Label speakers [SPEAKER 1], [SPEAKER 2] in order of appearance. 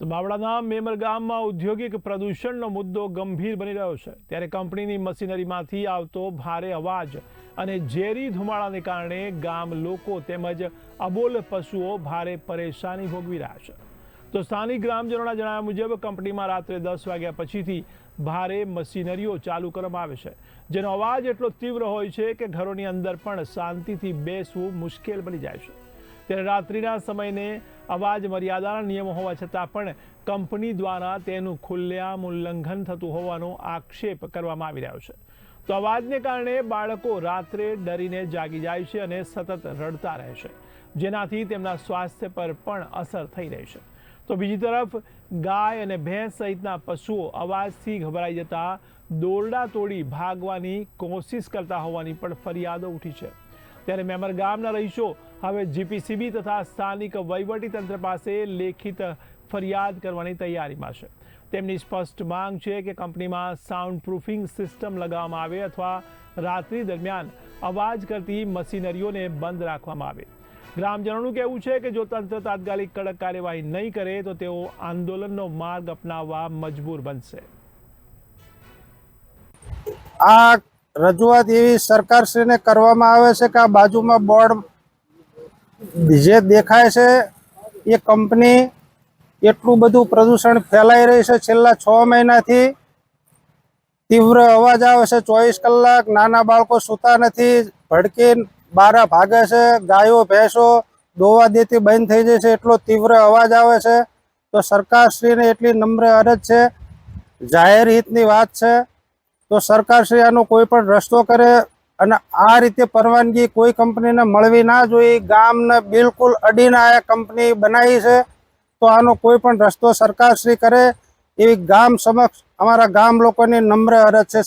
[SPEAKER 1] તો બાવળાના મેમર ગામમાં ઔદ્યોગિક પ્રદૂષણનો મુદ્દો ગંભીર બની રહ્યો છે. ત્યારે કંપનીની મશીનરીમાંથી આવતો ભારે અવાજ અને ઝેરી ધુમાડાને કારણે ગામ લોકો તેમજ અબોલ પશુઓ ભારે પરેશાની ભોગવી રહ્યા છે. તો સ્થાનિક ગ્રામજનોના જણાવ્યા મુજબ કંપનીમાં રાત્રે દસ વાગ્યા પછીથી ભારે મશીનરીઓ ચાલુ કરવામાં આવે છે. જેનો અવાજ એટલો તીવ્ર હોય છે કે ઘરોની અંદર પણ શાંતિથી બેસવું મુશ્કેલ બની જાય છે. ત્યારે રાત્રિના સમયને અવાજ મર્યાદાના નિયમો હોવા છતાં પણ કંપની દ્વારા તેનું ખુલ્લેઆમ ઉલ્લંઘન થતું હોવાનો આક્ષેપ કરવામાં આવી રહ્યો છે. તો અવાજને કારણે બાળકો રાત્રે ડરીને જાગી જાય છે અને સતત રડતા રહે છે, જેનાથી તેમના સ્વાસ્થ્ય પર પણ અસર થઈ રહી છે. તો બીજી તરફ, ગાય અને ભેંસ સહિતના પશુઓ અવાજથી ગભરાઈ જતા દોરડા તોડી ભાગવાની કોશિશ કરતા હોવાની પણ ફરિયાદો ઉઠી છે. ત્યારે મેમર ગામના રહીશો હવે જીપીસીબી તથા સ્થાનિક વહીવટી તંત્ર પાસે લેખિત ફરિયાદ કરવાની તૈયારીમાં છે. તેમની સ્પષ્ટ માંગ છે કે કંપનીમાં સાઉન્ડ પ્રૂફિંગ સિસ્ટમ લગાવવામાં આવે અથવા રાત્રિ દરમિયાન અવાજ કરતી મશીનરીઓને બંધ રાખવામાં આવે. ગ્રામજનોનું કહેવું છે કે જો તંત્ર તાત્કાલિક કડક કાર્યવાહી નહીં કરે તો તેઓ આંદોલનનો માર્ગ અપનાવવા મજબૂર બનશે.
[SPEAKER 2] આ રજૂઆત એવી સરકારશ્રીને કરવામાં આવે છે કે આ બાજુમાં બોર્ડ જે દેખાય છે, એ કંપની એટલું બધું પ્રદૂષણ ફેલાઈ રહી છે. છેલ્લા છ મહિનાથી તીવ્ર અવાજ આવે છે. ચોવીસ કલાક નાના બાળકો સૂતા નથી. ભડકી બારા ભાગે છે. ગાયો, ભેંસો દોવા દેતી બંધ થઈ જાય છે. એટલો તીવ્ર અવાજ આવે છે. તો સરકારશ્રીને એટલી નમ્ર અરજ છે. જાહેર હિતની વાત છે. તો સરકારશ્રી આનો કોઈ પણ રસ્તો કરે અને આ રીતે પરવાનગી કોઈ કંપનીને મળવી ના જોઈએ. ગામને બિલકુલ અડીને આ કંપની બનાવી છે. તો આનો કોઈ પણ રસ્તો સરકારશ્રી કરે. એવી ગામ સમક્ષ અમારા ગામ લોકોની નમ્ર અરજ છે.